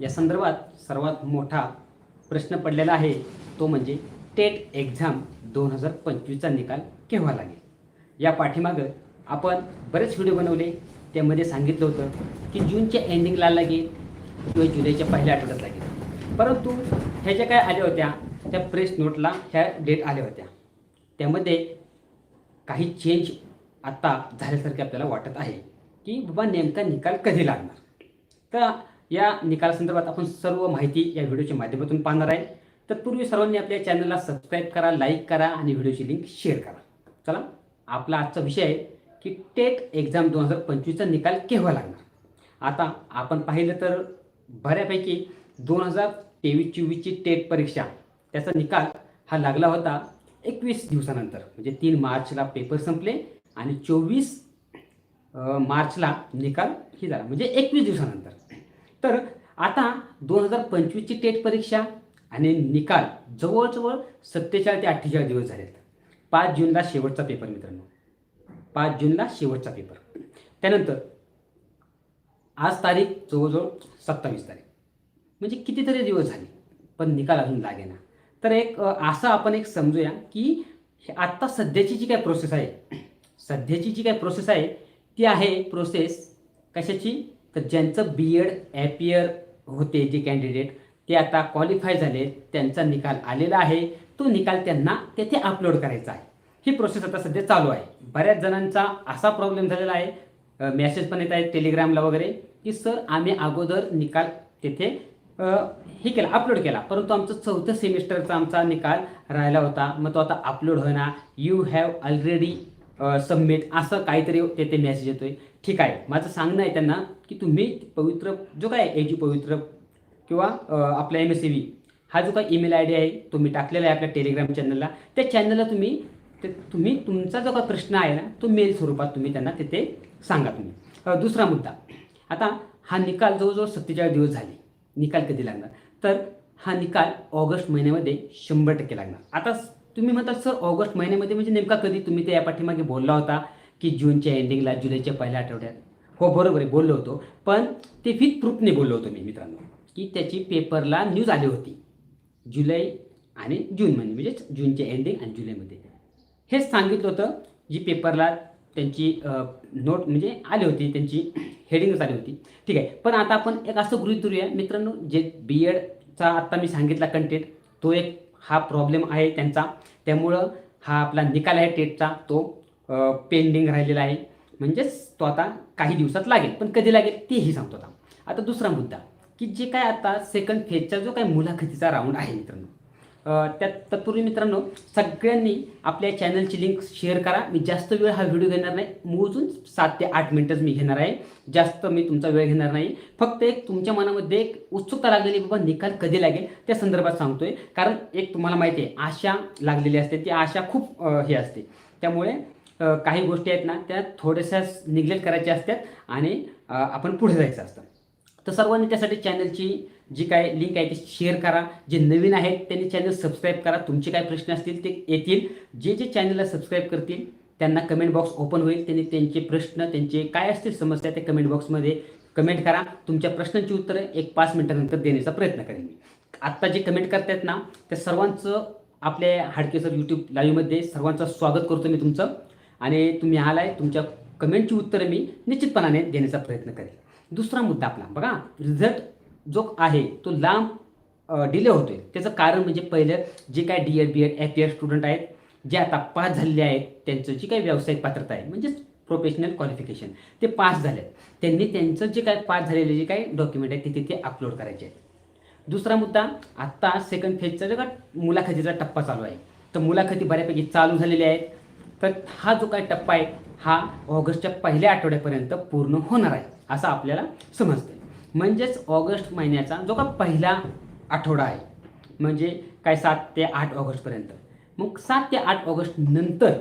या संदर्भात सर्वात मोठा प्रश्न पडलेला आहे तो म्हणजे टेट एक्झाम दोन हजार पंचवीसचा निकाल केव्हा लागेल? या पाठीमागं आपण बरेच व्हिडिओ बनवले त्यामध्ये सांगितलं होतं की जूनच्या एंडिंगला लागेल किंवा जुलैच्या पहिल्या आठवड्यात लागेल. परंतु ह्या ज्या काय आल्या होत्या त्या प्रेस नोटला ह्या डेट आल्या होत्या. त्यामध्ये काही चेंज आत्ता झाल्यासारखे आपल्याला वाटत आहे की बाबा नेमका निकाल कधी लागणार? तर या निकालासंदर्भात आपण सर्व माहिती या व्हिडिओच्या माध्यमातून पाहणार आहे. तत्पूर्वी सर्वांनी आपल्या चॅनलला सबस्क्राईब करा लाईक करा आणि व्हिडिओची लिंक शेअर करा. चला आपला आजचा विषय आहे की टेट एक्झाम दोन हजार पंचवीसचा निकाल केव्हा लागणार? आता आपण पाहिलं तर बऱ्यापैकी दोन हजार तेवीस चोवीसची टेट परीक्षा त्याचा निकाल हा लागला होता एकवीस दिवसानंतर म्हणजे तीन मार्चला पेपर संपले आणि चोवीस मार्चला निकाल ही झाला म्हणजे एकवीस दिवसानंतर. तर आता दोन हजार पंचवीसची टेट परीक्षा आणि निकाल जवळजवळ सत्तेचाळीस ते अठ्ठेचाळीस दिवस झालेत. पाच जूनला शेवटचा पेपर मित्रांनो. पाच जूनला शेवटचा पेपर. त्यानंतर आज तारीख जवळजवळ सत्तावीस तारीख. म्हणजे कितीतरी दिवस झाले पण निकाल अजून लागेना. तर एक असं आपण एक समजूया की आत्ता सध्याची जी काय प्रोसेस आहे सध्याची जी काय प्रोसेस आहे ती आहे प्रोसेस कशाची? तर ज्यांचं बी एड ॲपियर होते जे कॅन्डिडेट ते आता क्वालिफाय झाले त्यांचा निकाल आलेला आहे. तो निकाल त्यांना तेथे अपलोड करायचा आहे. ही प्रोसेस आता सध्या चालू आहे. बऱ्याच जणांचा असा प्रॉब्लेम झालेला आहे. मेसेज पण येत आहेत टेलिग्रामला वगैरे की सर आम्ही अगोदर निकाल तेथे हे केला अपलोड केला. परंतु आमचं चौथं सेमिस्टरचा आमचा निकाल राहिला होता. मग तो आता अपलोड होणार यू हॅव ऑलरेडी सबमिट असं काहीतरी तेथे मेसेज येतोय. ठीक आहे. माझं सांगणं आहे त्यांना की तुम्ही पवित्र जो काय एजू पवित्र किंवा आपला एम एस सी व्ही हा जो काही ईमेल आय डी आहे तुम्ही टाकलेला आहे आपल्या टेलिग्राम चॅनलला त्या चॅनलला तुम्ही ते तुम्ही तुमचा जो काही प्रश्न आहे ना तो मेल स्वरूपात तुम्ही त्यांना तिथे सांगा तुम्ही. दुसरा मुद्दा. आता हा निकाल जवळजवळ सत्तेचाळीस दिवस झाले. निकाल कधी लागणार? तर हा निकाल ऑगस्ट महिन्यामध्ये शंभर टक्के लागणार. आता तुम्ही म्हणता सर ऑगस्ट महिन्यामध्ये म्हणजे नेमका कधी? तुम्ही ते या पाठीमागे बोलला होता की जूनच्या एंडिंगला जुलैच्या पहिल्या आठवड्यात. हो बरोबर आहे बोललो होतो. पण ते विथ प्रूफने बोललो होतो मी मित्रांनो की त्याची पेपरला न्यूज आली होती. जुलै आणि जूनमध्ये म्हणजेच जूनच्या एंडिंग आणि जुलैमध्ये. हेच सांगितलं होतं जी पेपरला त्यांची नोट म्हणजे आली होती त्यांची हेडिंगच आली होती. ठीक आहे पण आता आपण एक असं गृहीत धरूया मित्रांनो जे बी एडचा आत्ता मी सांगितला कंटेंट तो एक हा प्रॉब्लेम आहे त्यांचा. त्यामुळं हा आपला निकाल आहे टेटचा. तो पेंडिंग राहिलेला आहे. म्हणजेच तो आता काही दिवसात लागेल पण कधी लागेल तेही सांगतो आता. आता दुसरा मुद्दा की जे काय आता सेकंड फेजचा जो काय मुलाखतीचा राऊंड आहे मित्रांनो त्या तत्पूर्वी मित्रांनो सगळ्यांनी आपल्या चॅनलची लिंक शेअर करा. मी जास्त वेळ हा व्हिडिओ घेणार नाही. मोजून सात ते आठ मिनटंच मी घेणार आहे. जास्त मी तुमचा वेळ घेणार नाही. फक्त एक तुमच्या मनामध्ये एक उत्सुकता लागलेली बाबा निकाल कधी लागेल? त्या संदर्भात सांगतोय. कारण एक तुम्हाला माहिती आहे आशा लागलेली असते. ती आशा खूप हे असते. त्यामुळे काही गोष्टी आहेत ना त्या थोड्याशा निग्लेक्ट करायच्या असतात आणि आपण पुढे जायचं असतं. तर सर्वांनी त्यासाठी चॅनलची जी काय लिंक आहे ती शेअर करा. जे नवीन आहेत त्यांनी चॅनल सबस्क्राईब करा. तुमचे काय प्रश्न असतील ते येतील. जे जे चॅनलला सबस्क्राईब करतील त्यांना कमेंट बॉक्स ओपन होईल. त्यांनी त्यांचे प्रश्न त्यांचे काय असतील समस्या ते कमेंट बॉक्समध्ये कमेंट करा. तुमच्या प्रश्नांची उत्तरं एक पाच मिनिटानंतर देण्याचा प्रयत्न करेन मी. आत्ता जे कमेंट करतायत ना त्या सर्वांचं आपल्या हाडकेसर यूट्यूब लाईव्हमध्ये सर्वांचं स्वागत करतो मी तुमचं. आणि तुम्ही आलाय तुमच्या कमेंटची उत्तरं मी निश्चितपणाने देण्याचा प्रयत्न करेन. दुसरा मुद्दा आपला बघा. रिझल्ट जो आहे तो लांब डिले होतोय. त्याचं कारण म्हणजे पहिलं जे काय D Ed B Ed F Ed student आहेत जे आता पास झालेले आहेत त्यांचं जी काही व्यावसायिक पात्रता आहे म्हणजेच प्रोफेशनल क्वालिफिकेशन ते पास झाले आहेत त्यांनी त्यांचं जे काय पास झालेले जे काही डॉक्युमेंट आहेत ते तिथे अपलोड करायचे आहेत. दुसरा मुद्दा आत्ता सेकंड फेजचा जो का मुलाखतीचा टप्पा चालू आहे. तर मुलाखती बऱ्यापैकी चालू झालेल्या आहेत. तर हा जो काय टप्पा आहे हा ऑगस्टच्या पहिल्या आठवड्यापर्यंत पूर्ण होणार आहे असं आपल्याला समजतं म्हणजेच ऑगस्ट महिन्याचा जो का पहिला आठवडा आहे. म्हणजे काय सात ते आठ ऑगस्टपर्यंत मग सात ते आठ ऑगस्ट नंतर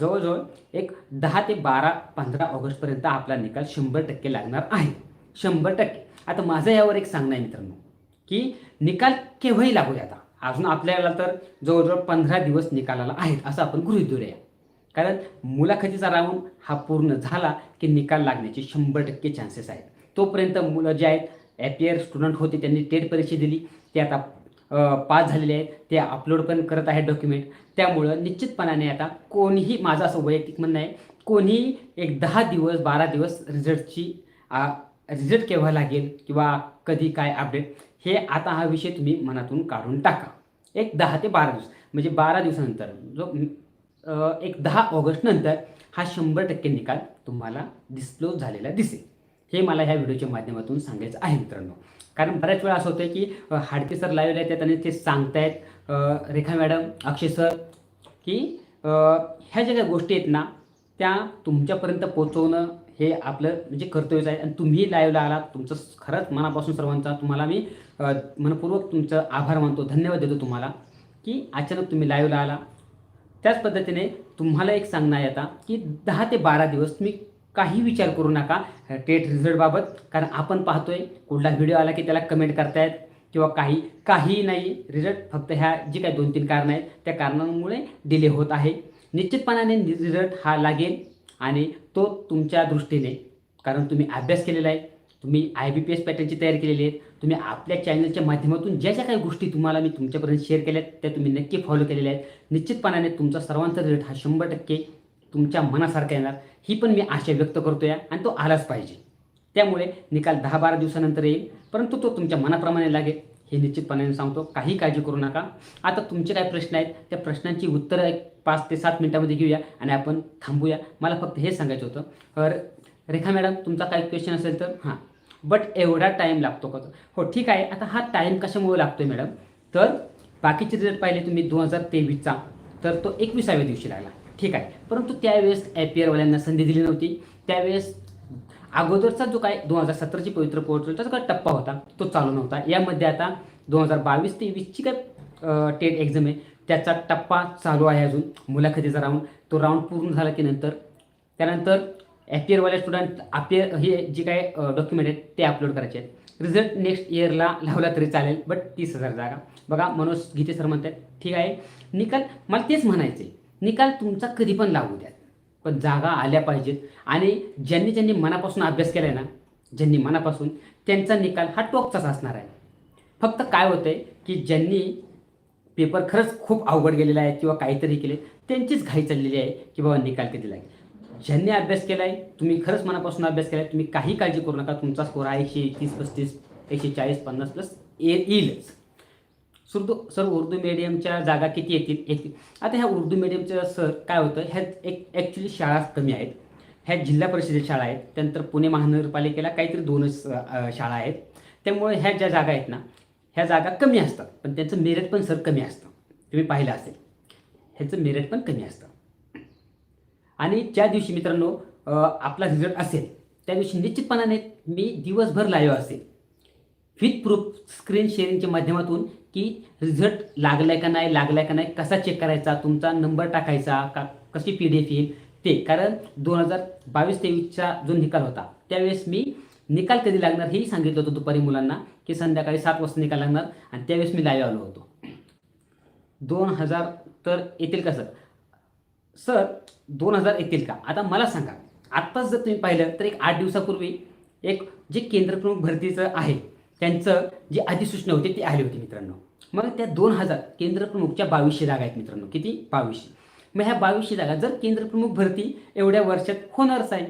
जवळजवळ एक दहा ते बारा पंधरा ऑगस्टपर्यंत आपला निकाल शंभर टक्के लागणार आहे. शंभर टक्के. आता माझं यावर एक सांगणं आहे मित्रांनो की निकाल केव्हाही लागू आता. अजून आपल्याला तर जवळजवळ पंधरा दिवस निकालाला आहेत असं आपण गृहित धरूया. कारण मुलाखतीचा राऊंड हा पूर्ण झाला की निकाल लागण्याचे शंभर टक्के चान्सेस आहेत. तोपर्यंत मुलं जे आहेत ॲपियर स्टुडंट होते. त्यांनी टेट परीक्षा दिली. ते आता पास झालेले आहेत. ते अपलोड पण करत आहेत डॉक्युमेंट त्यामुळं निश्चितपणाने आता कोणीही माझं असं वैयक्तिक म्हणणं आहे कोणीही एक दहा दिवस बारा दिवस रिझल्टची रिझल्ट केव्हा लागेल किंवा कधी काय अपडेट हे आता हा विषय तुम्ही मनातून काढून टाका. एक दहा ते बारा दिवस. म्हणजे बारा दिवसानंतर जो एक दहा ऑगस्टनंतर हा शंभर टक्के निकाल तुम्हाला डिस्क्लोज झालेला दिसेल. हे मला ह्या व्हिडिओच्या माध्यमातून सांगायचं आहे मित्रांनो. कारण बऱ्याच वेळा असं होतं की हाडके सर लाईव्ह आहेत आणि ते सांगतायत रेखा मॅडम अक्षय सर की ह्या ज्या काही गोष्टी आहेत ना त्या तुमच्यापर्यंत पोचवणं हे आपलं म्हणजे कर्तव्यच आहे. आणि तुम्ही लाईव्हला आलात तुमचं खरंच मनापासून सर्वांचा तुम्हाला मी मनपूर्वक तुमचं आभार मानतो धन्यवाद देतो तुम्हाला की अचानक तुम्ही लाईव्हला आला. त्याच पद्धतीने तुम्हाला एक सांगणं आहे आता की दहा ते बारा दिवस तुम्ही काही विचार करू नका. टेट रिझल्टबाबत कारण आपण पाहतोय कुठला व्हिडिओ आला की त्याला कमेंट करतायत किंवा काही काही नाही. रिझल्ट फक्त ह्या जी काही दोन तीन कारणं आहेत त्या कारणांमुळे डिले होत आहे. निश्चितपणाने रिझल्ट हा लागेल आणि तो तुमच्या दृष्टीने कारण तुम्ही अभ्यास केलेला आहे तुम्ही आय बी पी एस पॅटर्नची तयारी केलेली आहे तुम्ही आपल्या चॅनलच्या माध्यमातून ज्या ज्या काही गोष्टी तुम्हाला मी तुमच्यापर्यंत शेअर केल्या आहेत त्या तुम्ही नक्की फॉलो केलेल्या आहेत. निश्चितपणाने तुमचा सर्वांचा रिझल्ट हा शंभर टक्के तुमच्या मनासारखा येणार. ही पण मी आशा व्यक्त करतो या आणि तो आलाच पाहिजे. त्यामुळे निकाल दहा बारा दिवसानंतर येईल परंतु तो तुमच्या मनाप्रमाणे लागेल. हे निश्चितपणाने सांगतो काही काळजी करू नका. आता तुमचे काय प्रश्न आहेत त्या प्रश्नांची उत्तरं एक पाच ते सात मिनिटामध्ये घेऊया आणि आपण थांबूया. मला फक्त हे सांगायचं होतं. तर रेखा मॅडम तुमचा काही क्वेश्चन असेल तर हां. बट एवढा टाईम लागतो का? हो ठीक आहे. आता हा टाईम कशामुळे लागतो आहे मॅडम? तर बाकीचे रिझल्ट पाहिले तुम्ही दोन हजार तेवीसचा तर तो एकविसाव्या दिवशी लागला. ठीक आहे. परंतु त्यावेळेस ॲपियरवाल्यांना संधी दिली नव्हती. त्यावेळेस अगोदरचा जो काय दोन हजार सतराची पवित्र पोर्टलचा जो काय टप्पा होता तो चालू नव्हता. यामध्ये आता दोन हजार बावीस ते वीसची काय टेट एक्झाम आहे त्याचा टप्पा चालू आहे अजून. मुलाखतीचा राऊंड तो राऊंड पूर्ण झाला की नंतर. त्यानंतर ॲपियरवाले स्टुडंट अपियर हे जे काय डॉक्युमेंट आहेत ते अपलोड करायचे आहेत. रिझल्ट नेक्स्ट इयरला लावला तरी चालेल बट तीस हजार जागा. बघा मनोज गीते सर म्हणतात ठीक आहे. निकाल मला तेच म्हणायचे निकाल तुमचा कधी पण लागू द्या. पण जागा आल्या पाहिजेत. आणि ज्यांनी ज्यांनी मनापासून अभ्यास केला आहे ना ज्यांनी मनापासून त्यांचा निकाल हा टोकचाच असणार आहे. फक्त काय होतं आहे की ज्यांनी पेपर खरंच खूप अवघड गेलेला आहे किंवा काहीतरी केले त्यांचीच घाई चाललेली आहे की बाबा निकाल किती लागेल. ज्यांनी अभ्यास केला आहे तुम्ही खरंच मनापासून अभ्यास केला आहे तुम्ही काही काळजी करू नका तुमचा स्कोर हा एकशे एकतीस पस्तीस एकशे चाळीस पन्नास प्लस ये येईलच सुरदू सर उर्दू मीडियमच्या जागा किती येतील? येतील. आता ह्या उर्दू मीडियमचं सर काय होतं? ह्यात एक ॲक्च्युली शाळा कमी आहेत. ह्या जिल्हा परिषदेच्या शाळा आहेत. त्यानंतर पुणे महानगरपालिकेला काहीतरी दोनच शाळा आहेत. त्यामुळे ह्या ज्या जागा आहेत ना ह्या जागा कमी असतात. पण त्यांचं मेरिट पण सर कमी असतं. तुम्ही पाहिलं असेल. ह्याचं मेरिट पण कमी असतं. आणि ज्या दिवशी मित्रांनो आपला रिझल्ट असेल त्या दिवशी निश्चितपणाने मी दिवसभर लाईव्ह असेल. विथ प्रूफ स्क्रीन शेअरिंगच्या माध्यमातून की रिझल्ट लागलाय का नाही लागलाय का नाही कसा चेक करायचा तुमचा नंबर टाकायचा का कशी पी डी एफ येईल ते. कारण दोन हजार बावीस तेवीसचा जो निकाल होता त्यावेळेस मी निकाल कधी लागणार हेही सांगितलं होतं दुपारी मुलांना की संध्याकाळी सात वाजता निकाल लागणार आणि त्यावेळेस मी लाईव्ह आलो होतो. दोन हजार तर येतील का सर? सर दोन हजार येतील का? आता मला सांगा आत्ताच जर तुम्ही पाहिलं तर एक आठ दिवसापूर्वी एक जे केंद्रप्रमुख भरतीचं आहे त्यांचं जी अधिसूचना होती ती आली होती मित्रांनो. मग त्या दोन हजार केंद्रप्रमुखच्या बावीसशे जागा आहेत मित्रांनो. किती? बावीसशे. मग ह्या बावीसशे जागा जर केंद्रप्रमुख भरती एवढ्या वर्षात होणारच आहे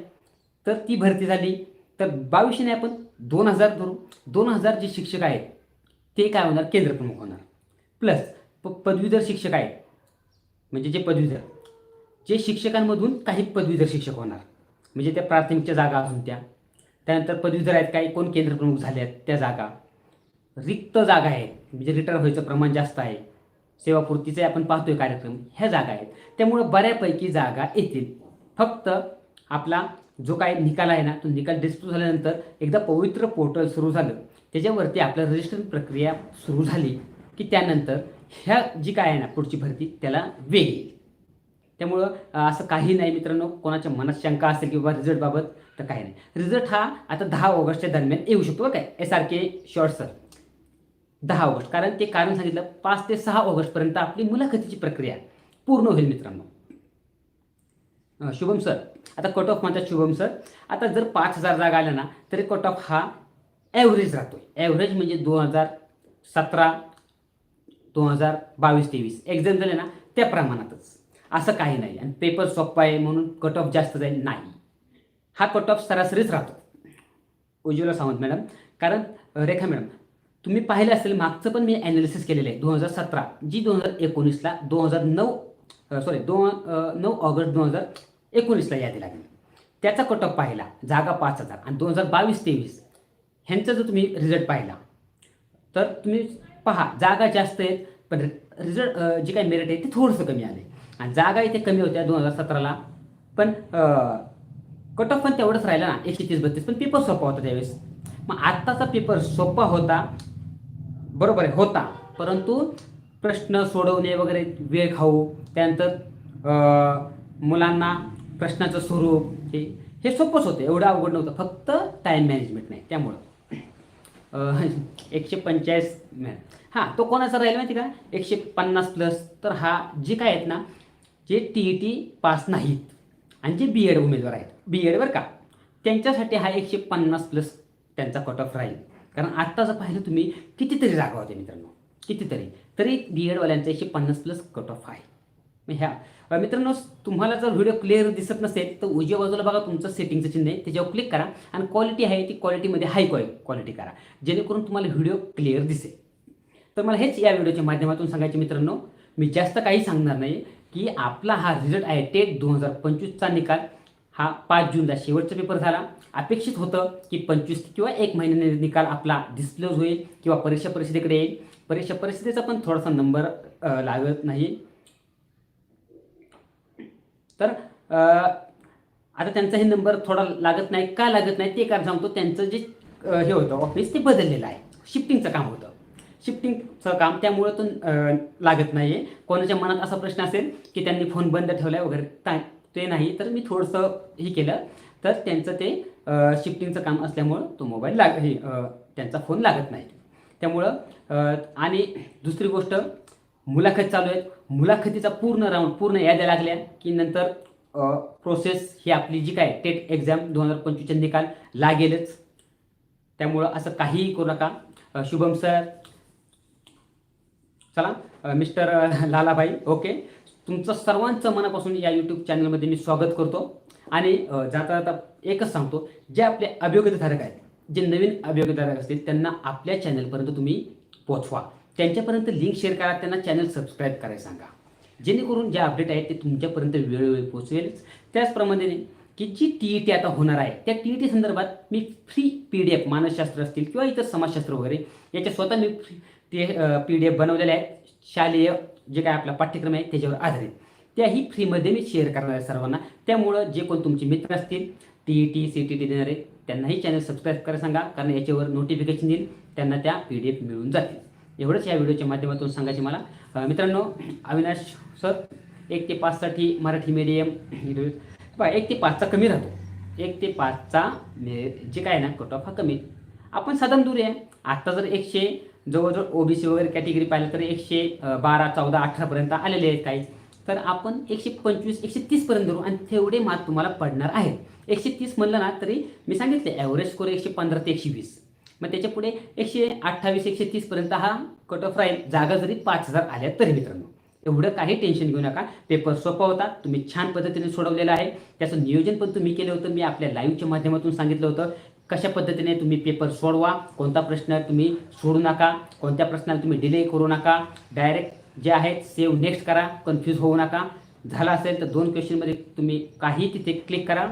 तर ती भरती झाली. तर बावीसशे नाही आपण दोन हजार धरू. दोन हजार जे शिक्षक आहेत ते काय होणार? केंद्रप्रमुख होणार. प्लस प पदवीधर शिक्षक आहेत म्हणजे जे पदवीधर जे शिक्षकांमधून काही पदवीधर शिक्षक होणार. म्हणजे त्या प्राथमिकच्या जागा असून त्या. त्यानंतर पदवीधर आहेत काही कोण केंद्रप्रमुख झाले आहेत त्या जागा. रिक्त जागा आहेत म्हणजे रिटायर व्हायचं प्रमाण जास्त आहे. सेवापूर्तीचे आपण पाहतोय कार्यक्रम ह्या जागा आहेत. त्यामुळं बऱ्यापैकी जागा येतील. फक्त आपला जो काय निकाल आहे ना तो निकाल डिस्प्यू झाल्यानंतर एकदा पवित्र पोर्टल सुरू झालं. त्याच्यावरती आपलं रजिस्ट्रेशन प्रक्रिया सुरू झाली की त्यानंतर ह्या जी काय आहे ना पुढची भरती त्याला वेग येईल. त्यामुळं असं काही नाही मित्रांनो कोणाच्या मनात शंका असेल किंवा रिझल्टबाबत तर काही नाही. रिझल्ट हा आता दहा ऑगस्टच्या दरम्यान येऊ शकतो काय. S R K short sir दहा ऑगस्ट. कारण ते कारण सांगितलं पाच ते सहा ऑगस्टपर्यंत आपली मुलाखतीची प्रक्रिया पूर्ण होईल मित्रांनो. शुभम सर आता कट ऑफ म्हणतात शुभम सर आता जर पाच हजार जागा आल्या ना तरी कट ऑफ हा ॲव्हरेज राहतो ॲव्हरेज म्हणजे दोन हजार सतरा दोन हजार बावीस तेवीस. एक्झाम झाले ना त्या प्रमाणातच. असं काही नाही. आणि पेपर सोप्पा आहे म्हणून कट ऑफ जास्त जाईल नाही. हा कट ऑफ सरासरीच राहतो. उज्ज्वला सावंत मॅडम कारण रेखा मॅडम तुम्ही पाहिलं असेल मागचं पण मी ॲनालिसिस केलेलं आहे. दोन हजार सतरा जी दोन हजार एकोणीसला दोन हजार नऊ सॉरी दोन नऊ ऑगस्ट दोन हजार एकोणीसला यादी लागली. त्याचा कट ऑफ पाहिला जागा पाच हजार. आणि दोन हजार बावीस तेवीस ह्यांचा जर तुम्ही रिझल्ट पाहिला तर तुम्ही पहा जागा जास्त आहेत पण रिझल्ट जे काही मेरिट आहे ते थोडंसं कमी आले आणि जागा इथे कमी होत्या दोन हजार सतराला पण कट ऑफ पण तेवढंच राहिलं ना एकशे तीस बत्तीस पण पेपर सोपा होता त्यावेळेस. मग आत्ताचा पेपर सोपा होता बरोबर आहे होता. परंतु प्रश्न सोडवणे वगैरे वेळ खाऊ त्यानंतर मुलांना प्रश्नाचं स्वरूप हे हे सोपंच होतं एवढं अवघड नव्हतं फक्त टाईम मॅनेजमेंट नाही त्यामुळं. एकशे पंचेचाळीस हां तो कोणाचा राहील माहिती का? एकशे पन्नास प्लस तर हा जे काय आहेत ना जे टी ई टी पास नाहीत आणि जे बी एड उमेदवार आहेत. बी एड बरं का? त्यांच्यासाठी हा एकशे पन्नास प्लस त्यांचा कट ऑफ राहील. कारण आत्ता जर पाहिलं तुम्ही कितीतरी जागा होते मित्रांनो. कितीतरी. तरी बी एडवाल्यांचा एकशे पन्नास प्लस कट ऑफ आहे. मग ह्या मित्रांनो तुम्हाला जर व्हिडिओ क्लिअर दिसत नसेल तर उजव्या बाजूला बघा तुमचं सेटिंगचं चिन्ह आहे. त्याच्यावर क्लिक करा आणि क्वालिटी आहे ती क्वालिटीमध्ये हाय क्वालिटी करा. जेणेकरून तुम्हाला व्हिडिओ क्लिअर दिसेल. तर मला हेच या व्हिडिओच्या माध्यमातून सांगायचे मित्रांनो. मी जास्त काही सांगणार नाही की आपला हा रिझल्ट आहे टेट दोन हजार पंचवीसचा निकाल. हा पाच जूनला शेवटचा पेपर झाला. अपेक्षित होतं की पंचवीस किंवा एक महिन्याने निकाल आपला डिस्क्लोज होईल किंवा परीक्षा परिषदेकडे येईल. परीक्षा परिषदेचा पण थोडासा नंबर लागत नाही. तर आता त्यांचा हे नंबर थोडा लागत नाही. का लागत नाही? ते कारण सांगतो. त्यांचं जे हे होतं ऑफिस ते बदललेलं आहे. शिफ्टिंगचं काम होतं. शिफ्टिंगचं काम त्यामुळं तो लागत नाही आहे कोणाच्या मनात असा प्रश्न असेल की त्यांनी फोन बंद ठेवला आहे वगैरे काय ते नाही तर मी थोडंसं हे केलं. तर त्यांचं ते शिफ्टिंगचं काम असल्यामुळं तो मोबाईल लाग हे त्यांचा फोन लागत नाही. त्यामुळं आणि दुसरी गोष्ट मुलाखत चालू आहेत. मुलाखतीचा पूर्ण राऊंड पूर्ण याद्या लागल्या की नंतर प्रोसेस ही आपली जी काय टेट एक्झाम दोन हजार पंचवीसच्या निकाल लागेलच. त्यामुळं असं काहीही करू नका. शुभम सर. चला मिस्टर लालाबाई. लालाभाई ओके. तुमचं सर्वांचं मनापासून या यूट्यूब चॅनलमध्ये मी स्वागत करतो. आणि जाता जाता एकच सांगतो जे आपले अभियोगधारक आहेत जे नवीन अभियोगधारक असतील त्यांना आपल्या चॅनलपर्यंत तुम्ही पोचवा. त्यांच्यापर्यंत लिंक शेअर करा त्यांना चॅनल सबस्क्राईब करायला सांगा. जेणेकरून जे अपडेट आहेत ते तुमच्यापर्यंत वेळोवेळी पोहोचेलच त्याचप्रमाणे की जी टी ई टी आता होणार आहे त्या टी ई टी संदर्भात मी फ्री पी डी एफ मानसशास्त्र असतील किंवा इतर समाजशास्त्र वगैरे याच्या स्वतः मी फ्री ते पी डी एफ बनवलेले आहेत. शालेय जे काय आपला पाठ्यक्रम आहे त्याच्यावर आधारित. त्याही फ्रीमध्ये मी शेअर करणार आहे सर्वांना. त्यामुळं जे कोण तुमचे मित्र असतील T E T C T T देणारे त्यांनाही चॅनल सबस्क्राईब करा सांगा कारण याच्यावर नोटिफिकेशन येईल त्यांना त्या पी डी एफ मिळून जातील. एवढंच या व्हिडिओच्या माध्यमातून सांगायचे मला. मित्रांनो अविनाश सर एक ते पाचसाठी मराठी मीडियम बा एक ते पाचचा कमी राहतो. एक ते पाचचा मे- जे काय ना कट ऑफ हा कमी. आपण साधारण दूर आहे. आत्ता जर एकशे जवळजवळ ओबीसी वगैरे कॅटेगरी पाहिलं तर एकशे बारा चौदा अठरापर्यंत आलेले आहेत काही. तर आपण एकशे पंचवीस एकशे तीसपर्यंत धरू आणि तेवढे मार्क तुम्हाला पडणार आहेत. एकशे तीस म्हणलं ना तरी मी सांगितले ॲव्हरेज स्कोर एकशे पंधरा ते एकशे वीस. मग त्याच्या पुढे एकशे अठ्ठावीस एकशे तीसपर्यंत हा कट ऑफ राहील. जागा जरी पाच हजार आल्या तरी मित्रांनो. एवढं काही टेन्शन घेऊ नका. पेपर सोपा होता तुम्ही छान पद्धतीने सोडवलेला आहे. त्याचं नियोजन पण तुम्ही केलं होतं. मी आपल्या लाईव्हच्या माध्यमातून सांगितलं होतं. कशा पद्धतीने तुम्ही पेपर सोडवा कोणता प्रश्न तुम्ही सोडू नका कोणत्या प्रश्नाला तुम्ही डिले करू नका डायरेक्ट जे आहेत सेव्ह नेक्स्ट करा कन्फ्यूज होऊ नका. झाला असेल तर दोन क्वेश्चनमध्ये तुम्ही काही तिथे क्लिक करा.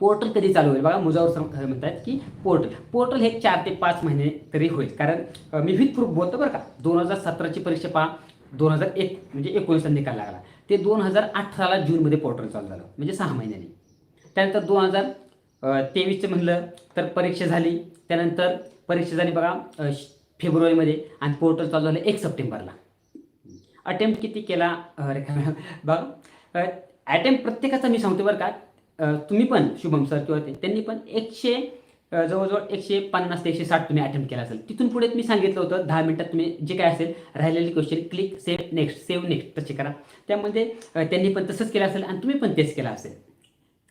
पोर्टल कधी चालू होईल? बघा मुजावर सर म्हणतात की पोर्टल पोर्टल हे चार ते पाच महिने तरी होईल. कारण मी विथ प्रूफ बोलतो बरं का. दोन हजार सतराची परीक्षा पहा. दोन हजार एक म्हणजे एकोणीसला निकाल लागला. ते दोन हजार अठराला जूनमध्ये पोर्टल चालू झालं. म्हणजे सहा महिन्यांनी. त्यानंतर दोन हजार तेवीसचं म्हणलं तर परीक्षा झाली. त्यानंतर परीक्षा झाली बघा फेब्रुवारीमध्ये आणि पोर्टल चालू झालं एक सप्टेंबरला. अटेम्प्ट किती केला? रेखा बघा अटेम्प्ट प्रत्येकाचा मी सांगतो बरं का. तुम्ही पण शुभम सर किंवा ते त्यांनी पण एकशे जवळजवळ एकशे पन्नास ते एकशे साठ तुम्ही अटेम्प्ट केला असेल. तिथून पुढे मी सांगितलं होतं दहा मिनिटात तुम्ही जे काय असेल राहिलेले question click save next save next तसे करा. त्यामध्ये त्यांनी पण तसंच केलं असेल आणि तुम्ही पण तेच केलं असेल.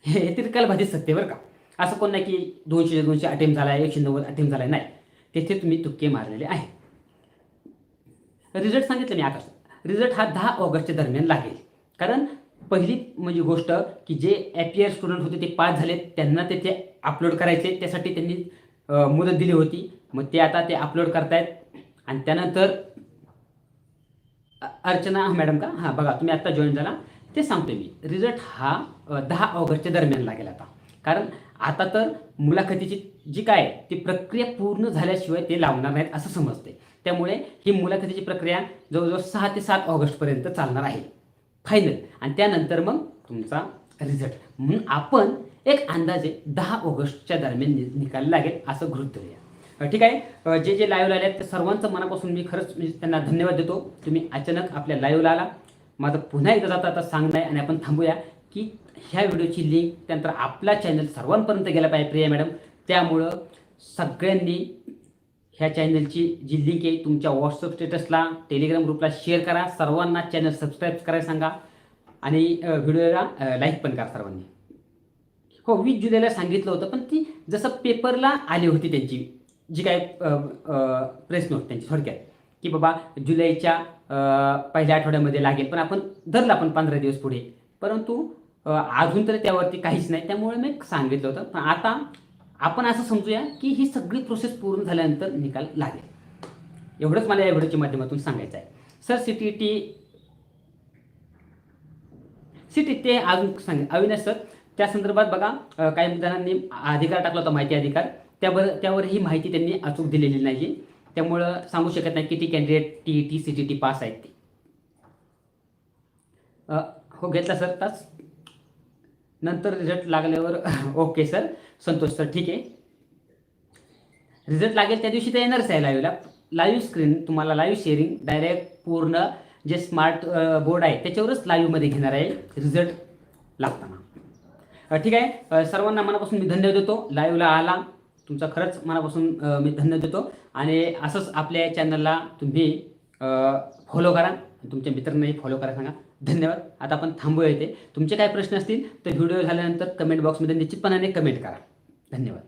हे त्रिकाल भाजी सत्य बरं का. असं कोण नाही की दोनशे दोनशे अटेम्प्ट झाला आहे एकशे नव्वद अटेम्प्ट झाला नाही. तेथे तुम्ही तुक्के मारलेले आहे. रिझल्ट सांगितलं मी आकाश रिझल्ट हा दहा ऑगस्टच्या दरम्यान लागेल. कारण पहिली म्हणजे गोष्ट की जे एपीआर स्टुडंट होते ते पास झाले त्यांना ते ते अपलोड करायचे त्यासाठी त्यांनी मुदत दिली होती. मग ते आता ते अपलोड करतायत. आणि त्यानंतर अर्चना मॅडम का? हां बघा तुम्ही आत्ता जॉईन झाला. ते सांगतो मी. रिझल्ट हा दहा ऑगस्टच्या दरम्यान लागेल आता. कारण आता तर मुलाखतीची जी काय आहे, ती प्रक्रिया पूर्ण झाल्याशिवाय ते लावणार नाहीत असं समजते त्यामुळे ही मुलाखतीची प्रक्रिया जवळजवळ सहा ते सात ऑगस्टपर्यंत चालणार आहे. फायनल आणि त्यानंतर मग तुमचा रिझल्ट म्हणून आपण एक अंदाजे दहा ऑगस्टच्या दरम्यान नि- निकाल लागेल असं गृहित धरूया. ठीक आहे? जे जे लाईव्हला आले आहेत त्या सर्वांचं मनापासून मी खरंच म्हणजे त्यांना धन्यवाद देतो. तुम्ही अचानक आपल्या लाईव्हला आला. माझं पुन्हा एकदा जाता आता सांगणं आहे आणि आपण थांबूया की ह्या व्हिडिओची लिंक त्यानंतर आपला चॅनल सर्वांपर्यंत गेला पाहिजे प्रिया मॅडम त्यामुळं सगळ्यांनी ह्या चॅनलची जी लिंक आहे तुमच्या व्हॉट्सअप स्टेटसला टेलिग्राम ग्रुपला शेअर करा. सर्वांना चॅनल सबस्क्राईब करायला सांगा. आणि व्हिडिओला लाईक पण करा सर्वांनी. हो वीस जुलैला सांगितलं होतं पण ती जसं पेपरला आली होती त्यांची जी काय प्रेस नोट त्यांची थोडक्यात की बाबा जुलैच्या पहिल्या आठवड्यामध्ये लागेल. पण आपण धरलं आपण पंधरा दिवस पुढे. परंतु अजून तर त्यावरती काहीच नाही. त्यामुळे मी सांगितलं होतं. पण आता आपण असं समजूया की ही सगळी प्रोसेस पूर्ण झाल्यानंतर निकाल लागेल. एवढंच मला या व्हिडिओच्या माध्यमातून सांगायचं आहे. Sir C T T C T ते अजून सांग अविनाश सर त्या संदर्भात बघा काही जणांनी अधिकार टाकला होता माहिती अधिकार. त्यावर त्यावर ही माहिती त्यांनी अचूक दिलेली नाही. त्यामुळं सांगू शकत नाही किती candidate T E T C T T pass आहेत ते. हो घेतला सर तास नंतर रिझल्ट लागल्यावर ओके सर संतोष सर ठीक आहे. रिझल्ट लागेल त्या दिवशी ते येणारच आहे लाईव्हला लाईव्ह स्क्रीन तुम्हाला लाईव्ह शेअरिंग डायरेक्ट पूर्ण जे स्मार्ट बोर्ड आहे त्याच्यावरच लाईव्हमध्ये घेणार आहे रिझल्ट लागताना. ठीक आहे. सर्वांना मनापासून मी धन्यवाद देतो. लाईव्हला आला. तुमचा खरंच मनापासून मी धन्य देतो. आणि असंच आपल्या चॅनलला तुम्ही फॉलो करा. तुमच्या मित्रांनाही फॉलो करा सांगा. धन्यवाद. आता आपण थांबूया इथे. तुमचे काय प्रश्न असतील तर व्हिडिओ झाल्यानंतर कमेंट बॉक्समध्ये निश्चितपणाने कमेंट करा. धन्यवाद.